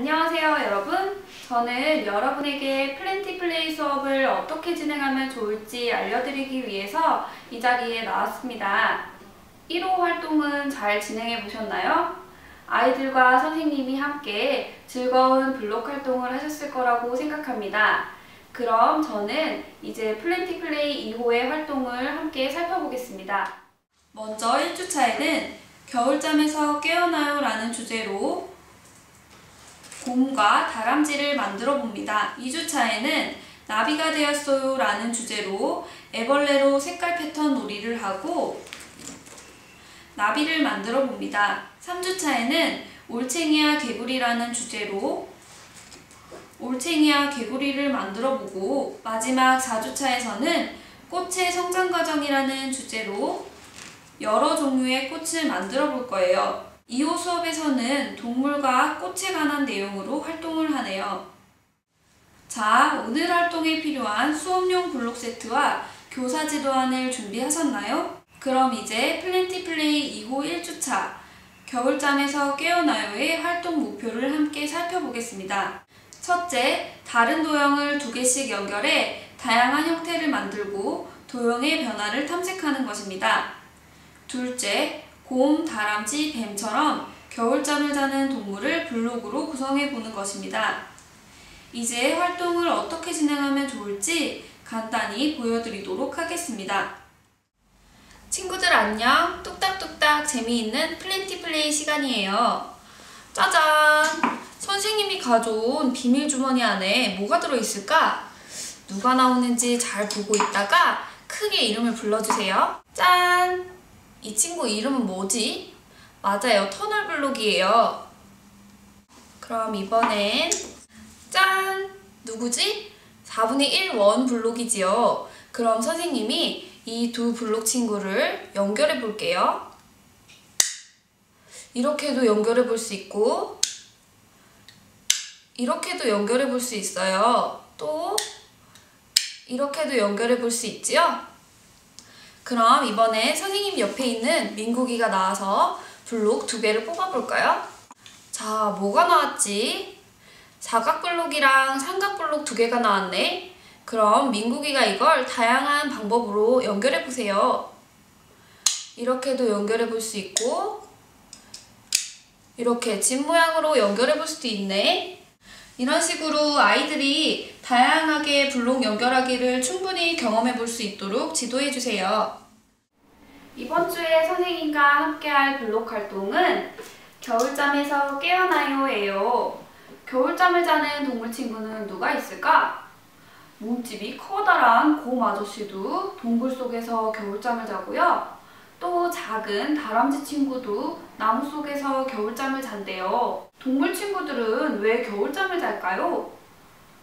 안녕하세요 여러분. 저는 여러분에게 플랜티 플레이 수업을 어떻게 진행하면 좋을지 알려드리기 위해서 이 자리에 나왔습니다. 1호 활동은 잘 진행해 보셨나요? 아이들과 선생님이 함께 즐거운 블록 활동을 하셨을 거라고 생각합니다. 그럼 저는 이제 플랜티 플레이 2호의 활동을 함께 살펴보겠습니다. 먼저 1주차에는 겨울잠에서 깨어나요 라는 주제로 곰과 다람쥐를 만들어 봅니다. 2주차에는 나비가 되었어요 라는 주제로 애벌레로 색깔 패턴 놀이를 하고 나비를 만들어 봅니다. 3주차에는 올챙이와 개구리라는 주제로 올챙이와 개구리를 만들어 보고 마지막 4주차에서는 꽃의 성장 과정이라는 주제로 여러 종류의 꽃을 만들어 볼 거예요. 2호 수업에서는 동물과 꽃에 관한 내용으로 활동을 하네요. 자, 오늘 활동에 필요한 수업용 블록 세트와 교사 지도안을 준비하셨나요? 그럼 이제 플랜티 플레이 2호 1주차 겨울잠에서 깨어나요의 활동 목표를 함께 살펴보겠습니다. 첫째, 다른 도형을 두 개씩 연결해 다양한 형태를 만들고 도형의 변화를 탐색하는 것입니다. 둘째, 곰, 다람쥐, 뱀처럼 겨울잠을 자는 동물을 블록으로 구성해 보는 것입니다. 이제 활동을 어떻게 진행하면 좋을지 간단히 보여드리도록 하겠습니다. 친구들 안녕! 뚝딱뚝딱 재미있는 플랜티 플레이 시간이에요. 짜잔! 선생님이 가져온 비밀 주머니 안에 뭐가 들어있을까? 누가 나오는지 잘 보고 있다가 크게 이름을 불러주세요. 짠! 이 친구 이름은 뭐지? 맞아요. 터널 블록이에요. 그럼 이번엔 짠! 누구지? 4분의 1 원 블록이지요. 그럼 선생님이 이 두 블록 친구를 연결해 볼게요. 이렇게도 연결해 볼 수 있고 이렇게도 연결해 볼 수 있어요. 또 이렇게도 연결해 볼 수 있지요? 그럼 이번에 선생님 옆에 있는 민국이가 나와서 블록 두 개를 뽑아볼까요? 자, 뭐가 나왔지? 사각 블록이랑 삼각 블록 두 개가 나왔네. 그럼 민국이가 이걸 다양한 방법으로 연결해 보세요. 이렇게도 연결해 볼 수 있고 이렇게 집 모양으로 연결해 볼 수도 있네. 이런 식으로 아이들이 다양하게 블록 연결하기를 충분히 경험해 볼 수 있도록 지도해 주세요. 이번 주에 선생님과 함께할 블록 활동은 겨울잠에서 깨어나요예요. 겨울잠을 자는 동물 친구는 누가 있을까? 몸집이 커다란 곰 아저씨도 동굴 속에서 겨울잠을 자고요. 또 작은 다람쥐 친구도 나무 속에서 겨울잠을 잔대요. 동물 친구들은 왜 겨울잠을 잘까요?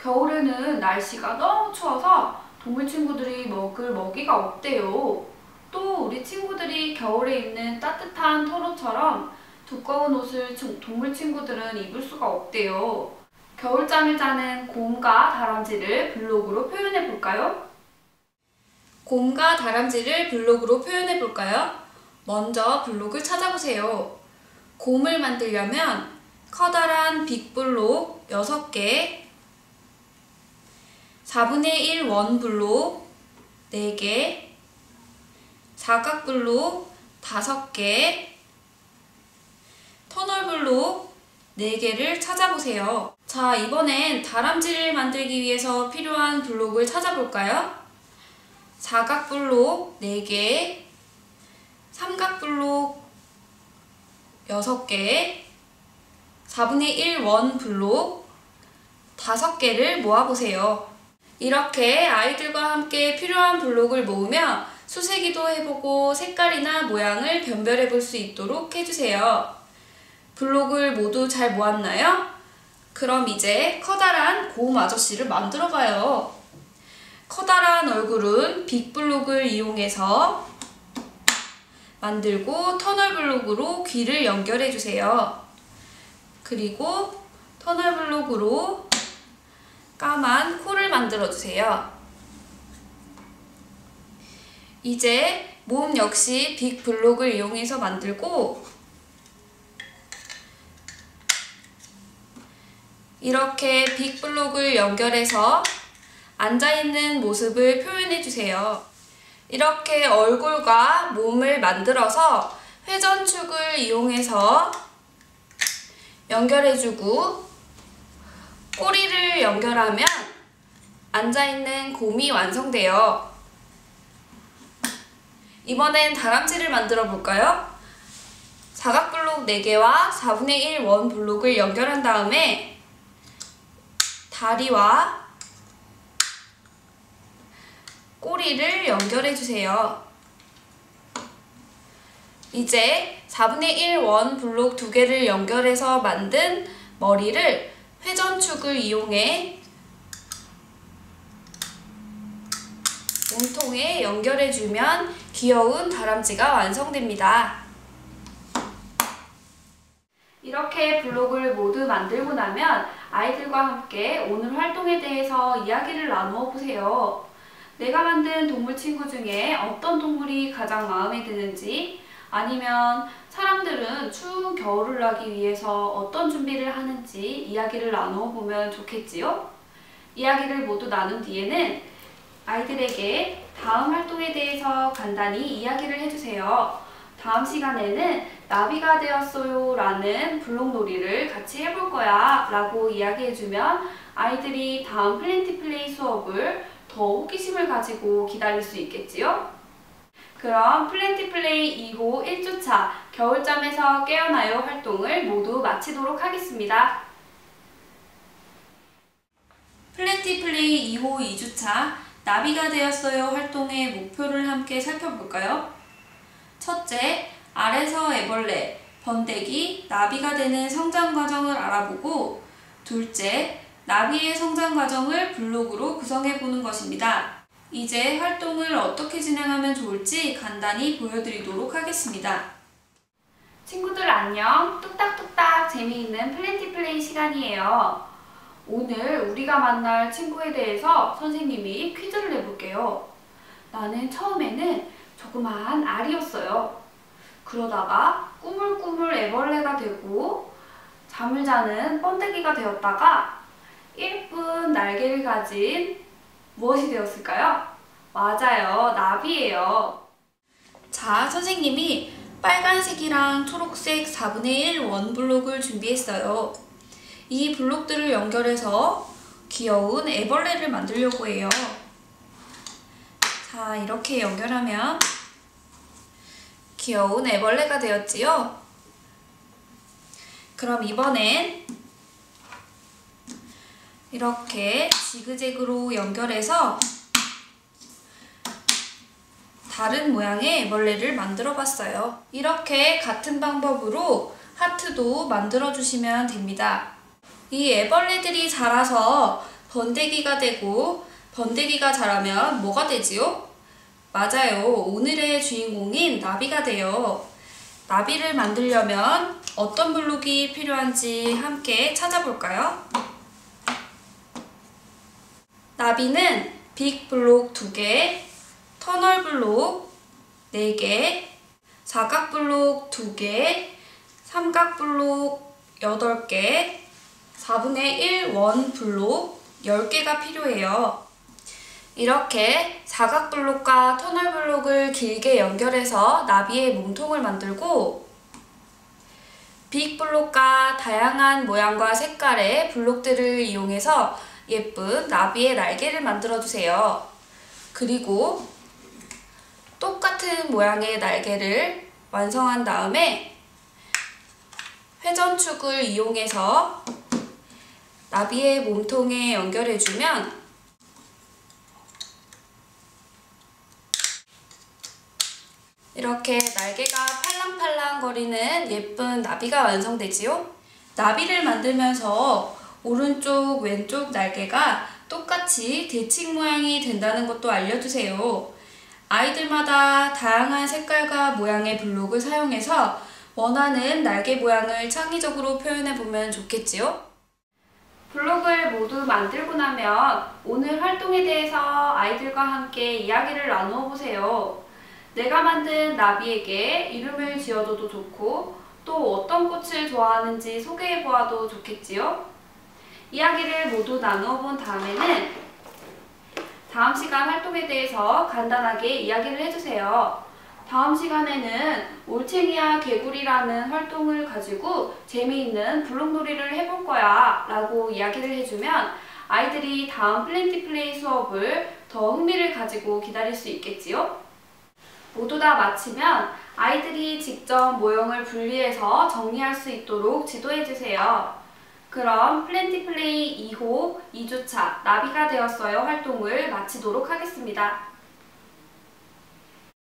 겨울에는 날씨가 너무 추워서 동물 친구들이 먹을 먹이가 없대요. 또 우리 친구들이 겨울에 입는 따뜻한 토로처럼 두꺼운 옷을 동물 친구들은 입을 수가 없대요. 겨울잠을 자는 곰과 다람쥐를 블록으로 표현해 볼까요? 곰과 다람쥐를 블록으로 표현해 볼까요? 먼저 블록을 찾아보세요. 곰을 만들려면 커다란 빅블록 6개, 4분의 1 원블록 4개, 사각블록 5개, 터널블록 4개를 찾아보세요. 자, 이번엔 다람쥐를 만들기 위해서 필요한 블록을 찾아볼까요? 사각블록 4개, 삼각블록 6개, 4분의 1 원 블록 5개를 모아보세요. 이렇게 아이들과 함께 필요한 블록을 모으면 수세기도 해보고 색깔이나 모양을 변별해 볼 수 있도록 해주세요. 블록을 모두 잘 모았나요? 그럼 이제 커다란 고음 아저씨를 만들어 봐요. 커다란 얼굴은 빅블록을 이용해서 만들고 터널 블록으로 귀를 연결해 주세요. 그리고 터널 블록으로 까만 코를 만들어 주세요. 이제 몸 역시 빅 블록을 이용해서 만들고 이렇게 빅 블록을 연결해서 앉아있는 모습을 표현해주세요. 이렇게 얼굴과 몸을 만들어서 회전축을 이용해서 연결해주고 꼬리를 연결하면 앉아있는 곰이 완성돼요. 이번엔 다람쥐를 만들어 볼까요? 사각 블록 4개와 4분의 1 원 블록을 연결한 다음에 다리와 꼬리를 연결해 주세요. 이제 4분의 1 원 블록 두 개를 연결해서 만든 머리를 회전축을 이용해 몸통에 연결해주면 귀여운 다람쥐가 완성됩니다. 이렇게 블록을 모두 만들고 나면 아이들과 함께 오늘 활동에 대해서 이야기를 나누어 보세요. 내가 만든 동물 친구 중에 어떤 동물이 가장 마음에 드는지 아니면 사람들은 추운 겨울을 나기 위해서 어떤 준비를 하는지 이야기를 나누어 보면 좋겠지요? 이야기를 모두 나눈 뒤에는 아이들에게 다음 활동에 대해서 간단히 이야기를 해주세요. 다음 시간에는 나비가 되었어요 라는 블록놀이를 같이 해볼 거야 라고 이야기해주면 아이들이 다음 플랜티 플레이 수업을 더 호기심을 가지고 기다릴 수 있겠지요? 그럼 플랜티 플레이 2호 1주차 겨울잠에서 깨어나요 활동을 모두 마치도록 하겠습니다. 플랜티 플레이 2호 2주차 나비가 되었어요 활동의 목표를 함께 살펴볼까요? 첫째, 알에서 애벌레, 번데기, 나비가 되는 성장 과정을 알아보고 둘째, 나비의 성장 과정을 블록으로 구성해 보는 것입니다. 이제 활동을 어떻게 진행하면 좋을지 간단히 보여드리도록 하겠습니다. 친구들 안녕! 뚝딱뚝딱 재미있는 플랜티 플레이 시간이에요. 오늘 우리가 만날 친구에 대해서 선생님이 퀴즈를 내볼게요. 나는 처음에는 조그마한 알이었어요. 그러다가 꾸물꾸물 애벌레가 되고 잠을 자는 번데기가 되었다가 예쁜 날개를 가진 무엇이 되었을까요? 맞아요. 나비예요. 자, 선생님이 빨간색이랑 초록색 4분의 1 원블록을 준비했어요. 이 블록들을 연결해서 귀여운 애벌레를 만들려고 해요. 자, 이렇게 연결하면 귀여운 애벌레가 되었지요? 그럼 이번엔 이렇게 지그재그로 연결해서 다른 모양의 애벌레를 만들어 봤어요. 이렇게 같은 방법으로 하트도 만들어 주시면 됩니다. 이 애벌레들이 자라서 번데기가 되고 번데기가 자라면 뭐가 되지요? 맞아요. 오늘의 주인공인 나비가 돼요. 나비를 만들려면 어떤 블록이 필요한지 함께 찾아볼까요? 나비는 빅 블록 2개, 터널 블록 4개, 사각 블록 2개, 삼각 블록 8개, 4분의 1 원 블록 10개가 필요해요. 이렇게 사각 블록과 터널 블록을 길게 연결해서 나비의 몸통을 만들고 빅 블록과 다양한 모양과 색깔의 블록들을 이용해서 예쁜 나비의 날개를 만들어 주세요. 그리고 똑같은 모양의 날개를 완성한 다음에 회전축을 이용해서 나비의 몸통에 연결해주면 이렇게 날개가 팔랑팔랑 거리는 예쁜 나비가 완성되지요? 나비를 만들면서 오른쪽, 왼쪽 날개가 똑같이 대칭 모양이 된다는 것도 알려주세요. 아이들마다 다양한 색깔과 모양의 블록을 사용해서 원하는 날개 모양을 창의적으로 표현해보면 좋겠지요? 블록을 모두 만들고 나면 오늘 활동에 대해서 아이들과 함께 이야기를 나누어 보세요. 내가 만든 나비에게 이름을 지어줘도 좋고 또 어떤 꽃을 좋아하는지 소개해 보아도 좋겠지요? 이야기를 모두 나누어 본 다음에는 다음 시간 활동에 대해서 간단하게 이야기를 해주세요. 다음 시간에는 올챙이와 개구리라는 활동을 가지고 재미있는 블록놀이를 해볼 거야 라고 이야기를 해주면 아이들이 다음 플랜티 플레이 수업을 더 흥미를 가지고 기다릴 수 있겠지요? 모두 다 마치면 아이들이 직접 모형을 분리해서 정리할 수 있도록 지도해 주세요. 그럼 플랜티 플레이 2호 2주차 나비가 되었어요 활동을 마치도록 하겠습니다.